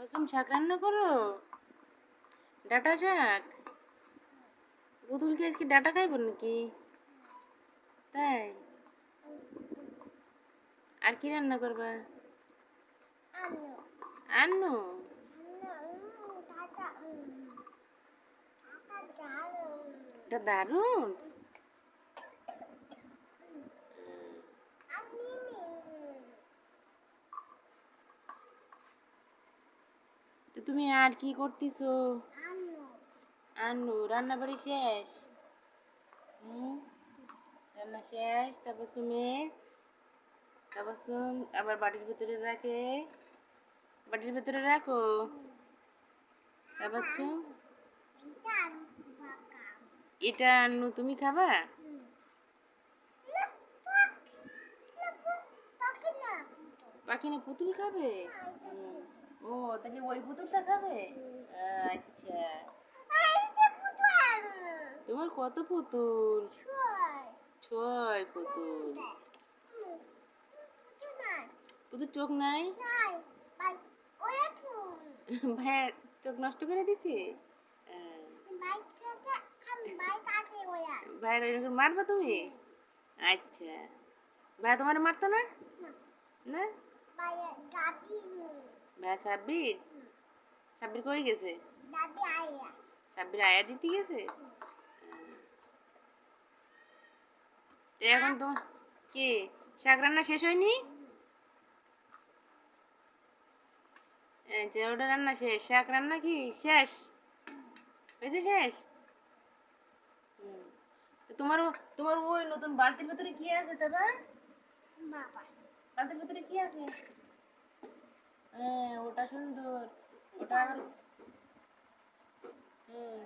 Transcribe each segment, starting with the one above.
তারপর শাক রান্না করো? ডাটা শাক? বুদুলকে আজকে ডাটা খাইব নাকি? তাই? আর কি রান্না করবা? আন্নু দারুণ। তো তুমি আর কি করতেছো? আনু রান্না বাড়ি শেষ? হুম? রান্না শেষ, তারপর সুমের তারপর সুম, আবার বাটির ভিতরে রাখে। বাটির ভিতরে রাখো। তারপর সুম? এটা আন্নু, তুমি খাবা? পাখি না পুতুল খাবে। ও তাহলে ওই পুতুলটা খাবে? আচ্ছা। তোমার কত পুতুল? ছয়। পুতুল। পুতুল চোখ নাই? ভাইয়া চোখ নষ্ট করে দিছে? ভাইয়ের এরকম মারবা তুমি? আচ্ছা। ভাইয়া তোমার মারতো না? না। সাব্বির? সাব্বির কই গেছে? সাব্বির আয়া দিতে গেছে? এখন তোমার কি শাক রান্না শেষ হয়নি? ওটা রান্না শেষ শাক রান্না কি শেষ? হয়েছে শেষ। তোমার তোমার ওই নতুন বালতির ভেতরে কি আছে তবে বালতির ভেতরে কি আছে? হ্যাঁ ওটা সুন্দর। ওটা আবার হ্যাঁ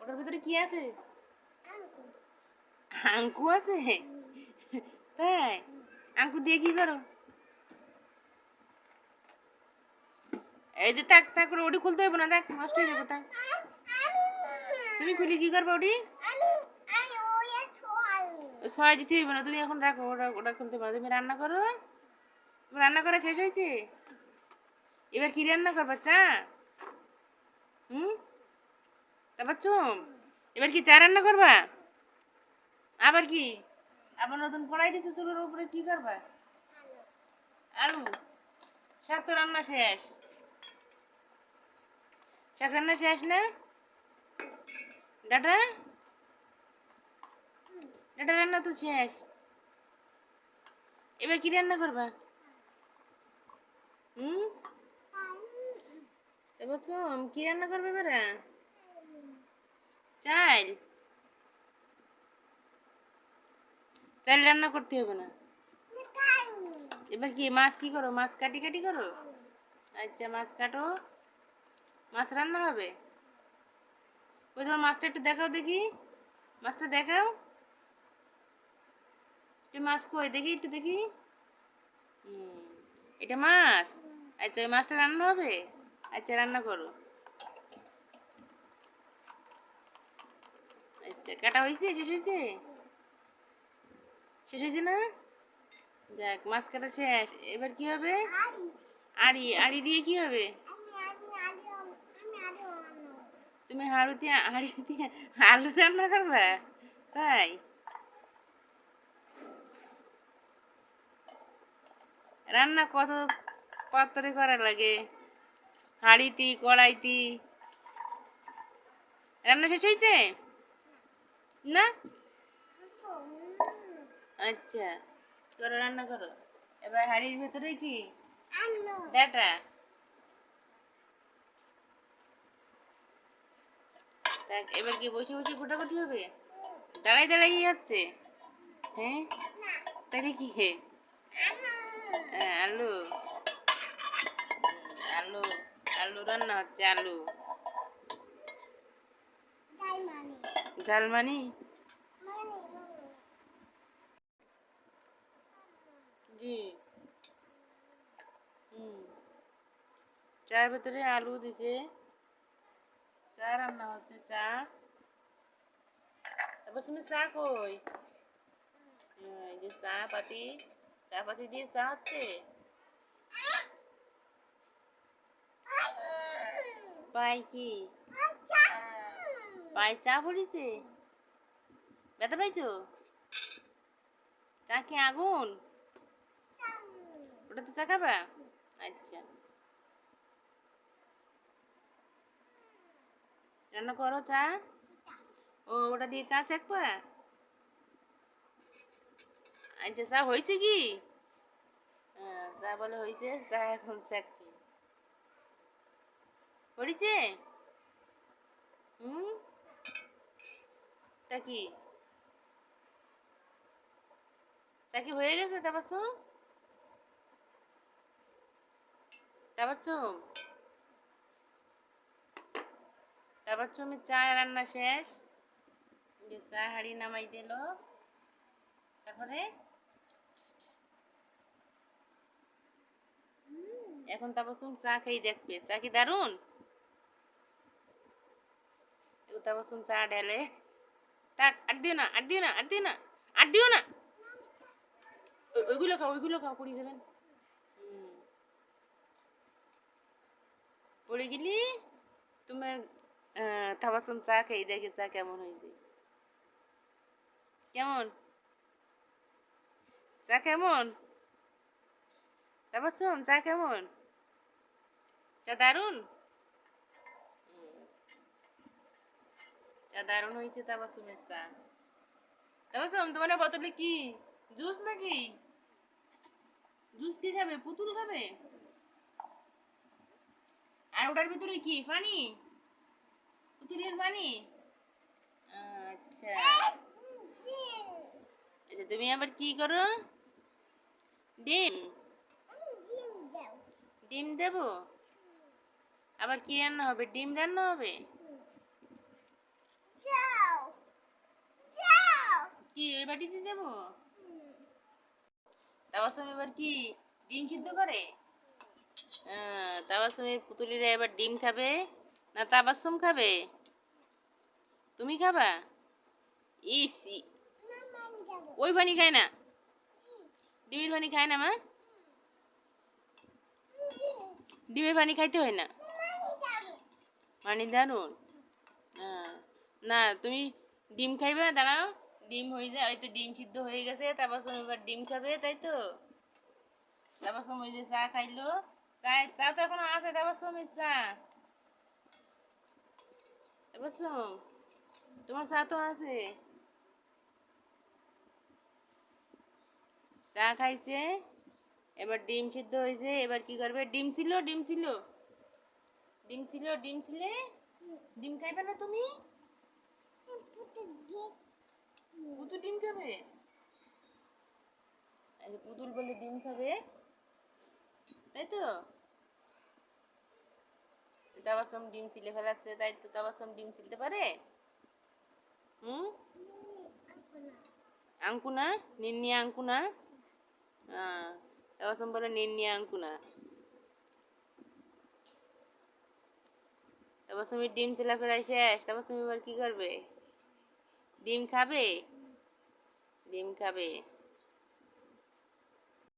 ওটার ভিতরে কি আছে? আঙ্কু। আছে? তাই? আঙ্কু দিয়ে কি করো? এই যে তাক তাক করে ওটি খুলতে হবে না দেখ নষ্ট হয়ে যাবে তাক তুমি খুলে কি করবে ওটি? ছয় দিতে হইবে না তুমি এখন রাখো ওটা ওটা খুলতে পারো। তুমি রান্না করো। রান্না করা শেষ হয়েছে? এবার কি রান্না করবা চা হুম? তারপর চুম এবার কি চা রান্না করবা? আবার কি? আবার নতুন কড়াই দিছে চুলোর উপরে, কি করবা? আলু। শাক তো রান্না শেষ। শাক রান্না শেষ না? ডাটা? ডাটা রান্না তো শেষ। এবার কি রান্না করবা? হুম? এবার সোম কি রান্না করবে এবারে চাল। চাল রান্না করতে হবে না। এবার কি, মাছ কি করো? মাছ কাটি কাটি করো? আচ্ছা মাছ কাটো। মাছ রান্না হবে? ওই তোমার মাছটা একটু দেখাও দেখি। মাছটা দেখাও। মাছ কই? দেখি একটু দেখি। এটা মাছ? আচ্ছা ওই মাছটা রান্না হবে? আচ্ছা রান্না করো। আচ্ছা কাটা হয়েছে? শেষ হয়েছে? শেষ হয়েছে না? যাক, মাছ কাটা শেষ। এবার কি হবে? আড়ি। আড়ি দিয়ে কি হবে? তুমি হাড়ু দিয়ে হাড়ি দিয়ে আলু রান্না করবে? তাই? রান্না কত পাত্রে করা লাগে? হাঁড়িতি, কড়াইতি। রান্না শেষ হয়েছে না? আচ্ছা করো, রান্না করো। এবার হাঁড়ির ভেতরে কি? ডাটা। দেখ, এবার কি বসে বসে গোটাগুটি হবে? দাঁড়াই দাঁড়াই হচ্ছে। হ্যাঁ? তাহলে কি হ্যাঁ আলু। আলু। আলু রান্না হচ্ছে আলু ঝালমানি জি হুম চার ভেতরে আলু দিছে চা রান্না হচ্ছে চা তারপর তুমি চা কই এই যে চা পাতি চা পাতি দিয়ে চা হচ্ছে পাই কি? পাই চা পড়েছে? ব্যথা পাইছো? চা কি আগুন? ওটাতে চা খাবা? আচ্ছা। রান্না করো চা? ও ওটা দিয়ে চা শেখবা আচ্ছা চা হয়েছে কি? হ্যাঁ, চা বলে হয়েছে চা এখন শেখবে হয়েছে হুম তা কি তা কি হয়ে গেছে তাবাসুম তাবাসুম তাবাসুমের চা রান্না শেষ যে চা হাড়ি নামাই দিল তারপরে এখন তাবাসুম চা খেয়ে দেখবে। চা কি দারুণ তাবাসুম চা ঢেলে। তাক, আর দিও না, আর দিও না, আর দিও না, আর দিও না। ওইগুলো খাও ওইগুলো খাও পড়ে যাবেন পড়ে গেলি? তোমার তাবাসুম চা খেয়ে দেখে চা কেমন হয়েছে? কেমন? চা কেমন? তাবাসুম চা কেমন? চা দারুণ দারুণ হয়েছে তাবাসুমের চা তাবাসুম তোমার বোতলে কি? জুস নাকি? জুস কি খাবে? পুতুল খাবে? আর ওটার ভিতরে কি পানি পুতুলের পানি আচ্ছা। আচ্ছা তুমি আবার কি করো? ডিম। ডিম দেব? আবার কি রান্না হবে? ডিম রান্না হবে? কি ওই বাটিতে দেব তাবাসম এবার কি ডিম সিদ্ধ করে? তাবাসমের পুতুলিরা এবার ডিম খাবে না তাবাসম খাবে? তুমি খাবা? ইস ওই পানি খায় না? ডিমের পানি খায় না মা? ডিমের পানি খাইতে হয় না? পানি দারুণ। না তুমি ডিম খাইবে, দাঁড়াও। ডিম হয়ে যায় ওই তো ডিম সিদ্ধ হয়ে গেছে তারপর সময় এবার ডিম খাবে, তাই তো। তারপর সময় যে চা খাইলো চা চা তো এখনও আছে তারপর সময় চা তারপর তোমার চা তো আছে। চা খাইছে এবার ডিম সিদ্ধ হয়েছে এবার কি করবে ডিম ছিল ডিম ছিল। ডিম ছিল, ডিম ছিলে? ডিম খাইবে না তুমি? পুতুল ডিম খাবে? পুতুল বলে ডিম খাবে? তাই তো? তাবাসম ডিম ছিলে ফেলাচ্ছে তাই তো তাবাসম ডিম ছিলতে পারে? হুম? আঙ্কুনা? নিন্নি আঙ্কুনা? তাবাসম বলে নিন্নি আঙ্কুনা। তাবাসমের ডিম ছিলা ফেরাই শেষ তারপর তুমি এবার কি করবে? ডিম খাবে? ডিম খাবে।